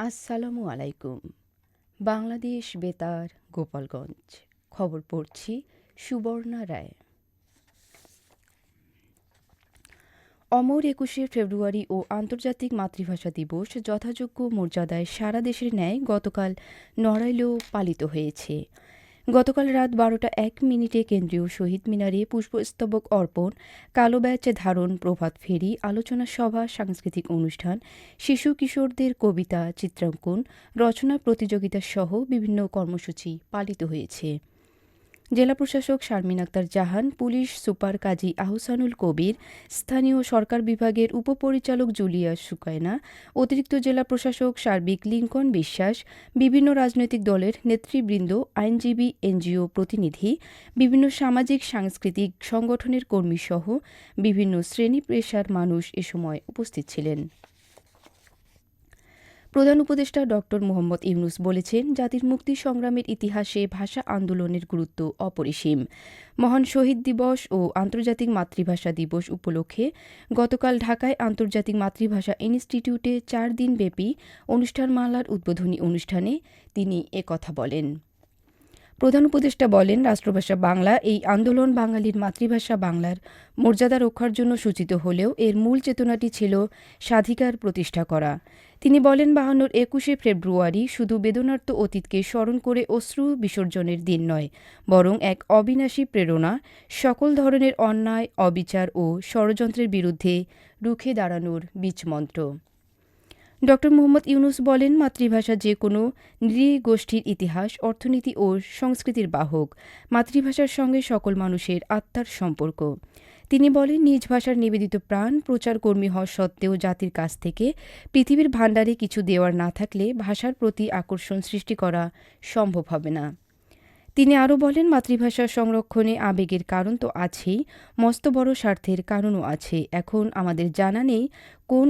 আসসালামু আলাইকুম। বাংলাদেশ বেতার, গোপালগঞ্জ। খবর পড়ছি সুবর্ণা রায়। অমর একুশে ফেব্রুয়ারি ও আন্তর্জাতিক মাতৃভাষা দিবস যথাযোগ্য মর্যাদায় সারা দেশের ন্যায় গতকাল নড়াইলেও পালিত হয়েছে। গতকাল রাত বারোটা এক মিনিটে কেন্দ্রীয় শহীদ মিনারে পুষ্পস্তবক অর্পণ, কালো ব্যাচ ধারণ, প্রভাত ফেরি, আলোচনা সভা, সাংস্কৃতিক অনুষ্ঠান, শিশু কিশোরদের কবিতা, চিত্রাঙ্কন, রচনা প্রতিযোগিতা সহ বিভিন্ন কর্মসূচি পালিত হয়েছে। জেলা প্রশাসক শারমিন আক্তার জাহান, পুলিশ সুপার কাজী আহসানুল কবির, স্থানীয় সরকার বিভাগের উপপরিচালক জুলিয়া সুকায়না, অতিরিক্ত জেলা প্রশাসক সার্বিক লিঙ্কন বিশ্বাস, বিভিন্ন রাজনৈতিক দলের নেতৃবৃন্দ, আইনজীবী, এনজিও প্রতিনিধি, বিভিন্ন সামাজিক সাংস্কৃতিক সংগঠনের কর্মীসহ বিভিন্ন শ্রেণি পেশার মানুষ এ সময় উপস্থিত ছিলেন। প্রধান উপদেষ্টা ডক্টর মোহাম্মদ ইউনুস বলেছেন, জাতির মুক্তি সংগ্রামের ইতিহাসে ভাষা আন্দোলনের গুরুত্ব অপরিসীম। মহান শহীদ দিবস ও আন্তর্জাতিক মাতৃভাষা দিবস উপলক্ষে গতকাল ঢাকায় আন্তর্জাতিক মাতৃভাষা ইনস্টিটিউটে চার দিনব্যাপী অনুষ্ঠানমালার উদ্বোধনী অনুষ্ঠানে তিনি একথা বলেন। প্রধান উপদেষ্টা বলেন, রাষ্ট্রভাষা বাংলা এই আন্দোলন বাঙালির মাতৃভাষা বাংলার মর্যাদা রক্ষার জন্য সূচিত হলেও এর মূল চেতনাটি ছিল স্বাধিকার প্রতিষ্ঠা করা। তিনি বলেন, বাহান্নর একুশে ফেব্রুয়ারি শুধু বেদনার্ত অতীতকে স্মরণ করে অশ্রু বিসর্জনের দিন নয়, বরং এক অবিনাশী প্রেরণা, সকল ধরনের অন্যায়, অবিচার ও ষড়যন্ত্রের বিরুদ্ধে রুখে দাঁড়ানোর বীজমন্ত্র। ড. মোহাম্মদ ইউনুস বলেন, মাতৃভাষা যে কোনো নৃগোষ্ঠীর ইতিহাস, অর্থনীতি ও সংস্কৃতির বাহক। মাতৃভাষার সঙ্গে সকল মানুষের আত্মার সম্পর্ক। তিনি বলেন, নিজ ভাষার নিবেদিত প্রাণ প্রচারকর্মী হওয়া সত্ত্বেও জাতির কাছ থেকে পৃথিবীর ভাণ্ডারে কিছু দেওয়ার না থাকলে ভাষার প্রতি আকর্ষণ সৃষ্টি করা সম্ভব হবে না। তিনি আরও বলেন, মাতৃভাষা সংরক্ষণে আবেগের কারণ তো আছেই, মস্ত বড় স্বার্থের কারণও আছে। এখন আমাদের জানা নেই কোন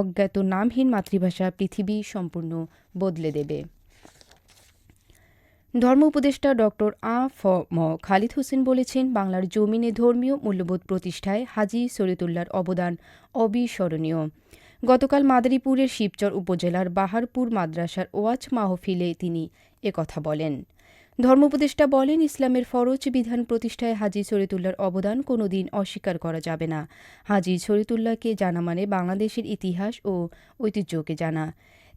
অজ্ঞাত নামহীন মাতৃভাষা পৃথিবী সম্পূর্ণ বদলে দেবে। ধর্ম উপদেষ্টা ডক্টর আ ফ ম খালিদ হোসেন বলেছেন, বাংলার জমিনে ধর্মীয় মূল্যবোধ প্রতিষ্ঠায় হাজি শরীতুল্লার অবদান অবিস্মরণীয়। গতকাল মাদারীপুরের শিবচর উপজেলার বাহারপুর মাদ্রাসার ওয়াজ মাহফিলে তিনি একথা বলেন। ধর্ম উপদেষ্টা বলেন, ইসলামের ফরজ বিধান প্রতিষ্ঠায় হাজি শরীতুল্লার অবদান কোনোদিন অস্বীকার করা যাবে না। হাজি শরীতুল্লাহকে জানা মানে বাংলাদেশের ইতিহাস ও ঐতিহ্যকে জানা।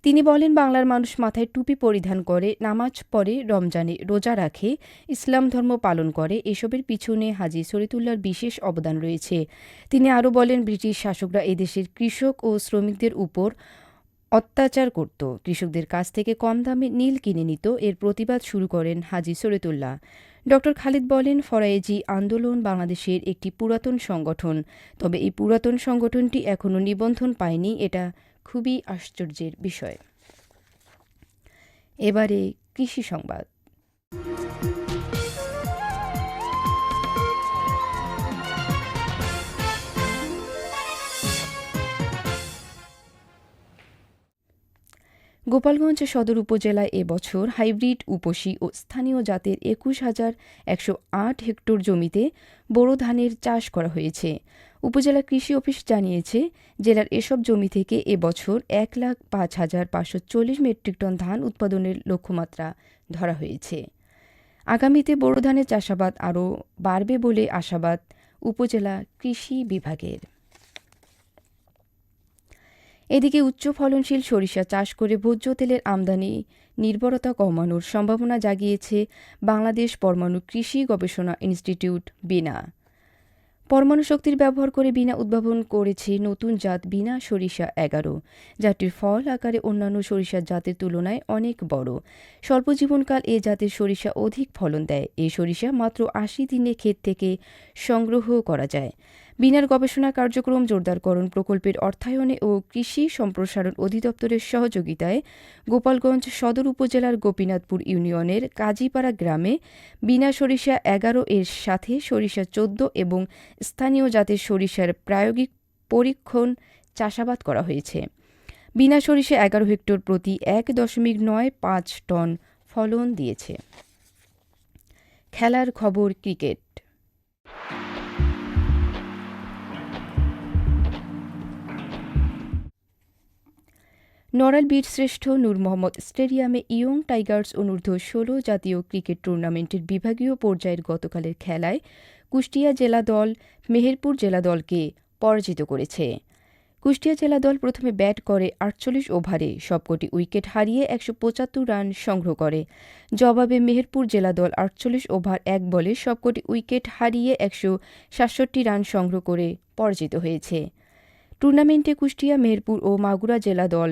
তিনি বলেন, বাংলার মানুষ মাথায় টুপি পরিধান করে, নামাজ পড়ে, রমজানে রোজা রাখে, ইসলাম ধর্ম পালন করে, এসবের পিছনে হাজি শরীতুল্লাহর বিশেষ অবদান রয়েছে। তিনি আরও বলেন, ব্রিটিশ শাসকরা এদেশের কৃষক ও শ্রমিকদের উপর অত্যাচার করত। কৃষকদের কাছ থেকে কম দামে নীল কিনে নিত। এর প্রতিবাদ শুরু করেন হাজি সরেতুল্লাহ ড. খালিদ বলেন ফরায়েজি আন্দোলন বাংলাদেশের একটি পুরাতন সংগঠন। তবে এই পুরাতন সংগঠনটি এখনও নিবন্ধন পায়নি। এটা খুবই আশ্চর্যের বিষয়। এবারে কৃষি সংবাদ। গোপালগঞ্জ সদর উপজেলায় এবছর হাইব্রিড উপসী ও স্থানীয় জাতের একুশ হাজার একশো আট হেক্টর জমিতে বোরো ধানের চাষ করা হয়েছে। উপজেলা কৃষি অফিস জানিয়েছে, জেলার এসব জমি থেকে এবছর এক লাখ পাঁচ হাজার পাঁচশো চল্লিশ মেট্রিক টন ধান উৎপাদনের লক্ষ্যমাত্রা ধরা হয়েছে। আগামীতে বোরো ধানের চাষাবাদ আরও বাড়বে বলে আশাবাদ উপজেলা কৃষি বিভাগের। এদিকে উচ্চ ফলনশীল সরিষা চাষ করে ভোজ্য তেলের আমদানি নির্ভরতা কমানোর সম্ভাবনা জাগিয়েছে বাংলাদেশ পরমাণু কৃষি গবেষণা ইনস্টিটিউট, বিনা। পরমাণু শক্তির ব্যবহার করে বিনা উদ্ভাবন করেছে নতুন জাত বিনা সরিষা এগারো। জাতটির ফল আকারে অন্যান্য সরিষার জাতের তুলনায় অনেক বড়। স্বল্প জীবনকাল এ জাতের সরিষা অধিক ফলন দেয়। এই সরিষা মাত্র আশি দিনে ক্ষেত থেকে সংগ্রহ করা যায়। বিনার গবেষণা কার্যক্রম জোরদারকরণ প্রকল্পের অর্থায়নে ও কৃষি সম্প্রসারণ অধিদপ্তরের সহযোগিতায় গোপালগঞ্জ সদর উপজেলার গোপীনাথপুর ইউনিয়নের কাজীপাড়া গ্রামে বিনা সরিষা এগারো এর সাথে সরিষা চোদ্দ এবং স্থানীয় জাতের সরিষার প্রায়োগিক পরীক্ষণ চাষাবাদ করা হয়েছে। বিনা সরিষা এগারো হেক্টর প্রতি এক দশমিক নয় পাঁচ টন ফলন দিয়েছে। খেলার খবর ক্রিকেট। নড়াল বীরশ্রেষ্ঠ নূর মোহাম্মদ স্টেডিয়ামে ইয়ং টাইগার্স অনূর্ধ্ব ষোলো জাতীয় ক্রিকেট টুর্নামেন্টের বিভাগীয় পর্যায়ের গতকালের খেলায় কুষ্টিয়া জেলা দল, মেহেরপুর জেলা দলকে পরাজিত করেছে। কুষ্টিয়া জেলা দল প্রথমে ব্যাট করে আটচল্লিশ ওভারে সবকটি উইকেট হারিয়ে একশো পঁচাত্তর রান সংগ্রহ করে। জবাবে মেহেরপুর জেলা দল আটচল্লিশ ওভার এক বলে সবকটি উইকেট হারিয়ে একশো সাতষট্টি রান সংগ্রহ করে পরাজিত হয়েছে। টুর্নামেন্টে কুষ্টিয়া, মেহেরপুর ও মাগুরা জেলা দল